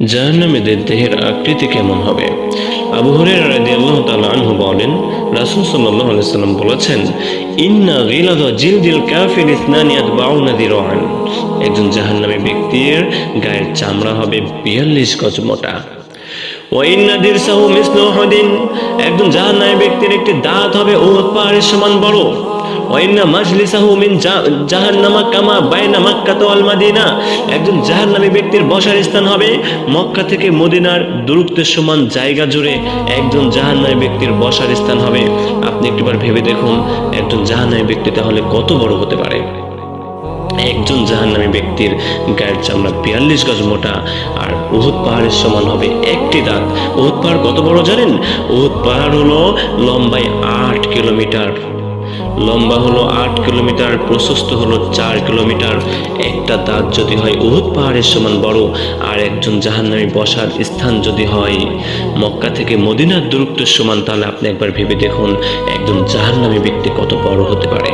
জাহান্নামীদের দেহের আকৃতি কেমন হবে? আবু তাআলা আনহু বলেন, রাসূল সাল্লাল্লাহু আলাইহি সাল্লাম বলেছেন, ইন্না গিলাদা জিলদিল কাফির ইসনানি আতবাউনা দিরান। একজন জাহান্নামী ব্যক্তির গায়ের চামড়া হবে 42 গজ মোটা। একজন জাহান্নামী ব্যক্তির একটি দাঁত হবে উহুদ পাহাড়ের সমান বড়। ওয়াইন্না মাজলিসাহু মিন জাহান্নামা কামা বাইনা মাক্কা ওয়াল মাদিনা। একজন জাহান্নামী ব্যক্তির বসার স্থান হবে মক্কা থেকে মদিনার দূরত্বের সমান জায়গা জুড়ে একজন জাহান্নামী ব্যক্তির বসার স্থান হবে। আপনি একটিবার ভেবে দেখুন, একজন জাহান্নামী ব্যক্তি তাহলে কত বড় হতে পারে? একজন জাহান্নামী ব্যক্তির গায়ের চামড়া বিয়াল্লিশ গজ মোটা আর উহুদ পাহাড়ের সমান হবে একটি দাঁত। উহুদ পাহাড় কত বড় জানেন? উহুদ পাহাড় হলো লম্বায় আট কিলোমিটার। লম্বা হলো আট কিলোমিটার, প্রশস্ত হলো চার কিলোমিটার। একটা দাঁত যদি হয় উহুদ পাহাড়ের সমান বড়, আর একজন জাহান্নামী বসার স্থান যদি হয় মক্কা থেকে মদিনার দূরত্বের সমান, তাহলে আপনি একবার ভেবে দেখুন একজন জাহান্নামী ব্যক্তি কত বড় হতে পারে।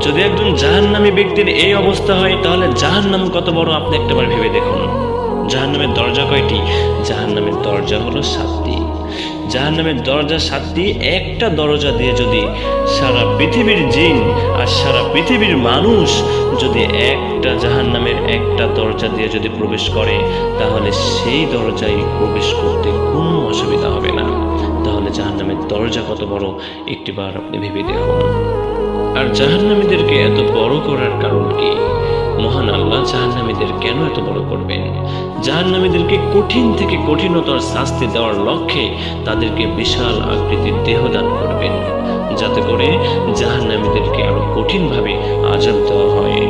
যদি একজন জাহান্নামী ব্যক্তির এই অবস্থা হয়, তাহলে জাহান্নাম কত বড় আপনি একটাবার ভেবে দেখুন। জাহান্নামের দরজা কয়টি? জাহান্নামের দরজা হলো সাতটি। জাহান্নামের দরজা সাতটি, একটা দরজা দিয়ে যদি সারা পৃথিবীর জিন আর সারা পৃথিবীর মানুষ যদি একটা জাহান্নামের একটা দরজা দিয়ে যদি প্রবেশ করে, তাহলে সেই দরজায় প্রবেশ করতে কোনো অসুবিধা হবে না। তাহলে জাহান্নামের দরজা কত বড় একটিবার আপনি ভেবে দেখুন। আর জাহান্নামীদেরকে এত বড় করার কারণ কি? মহান জাহান্নামীদের কেন এত বড় করবেন? জাহান্নামীদেরকে কঠিন থেকে কঠিনতর শাস্তি দেওয়ার লক্ষ্যে তাদেরকে বিশাল আকৃতির দেহ দান করবেন। যাতে করে জাহান্নামীদেরকে আরও কঠিনভাবে আজাব দেওয়া হয়।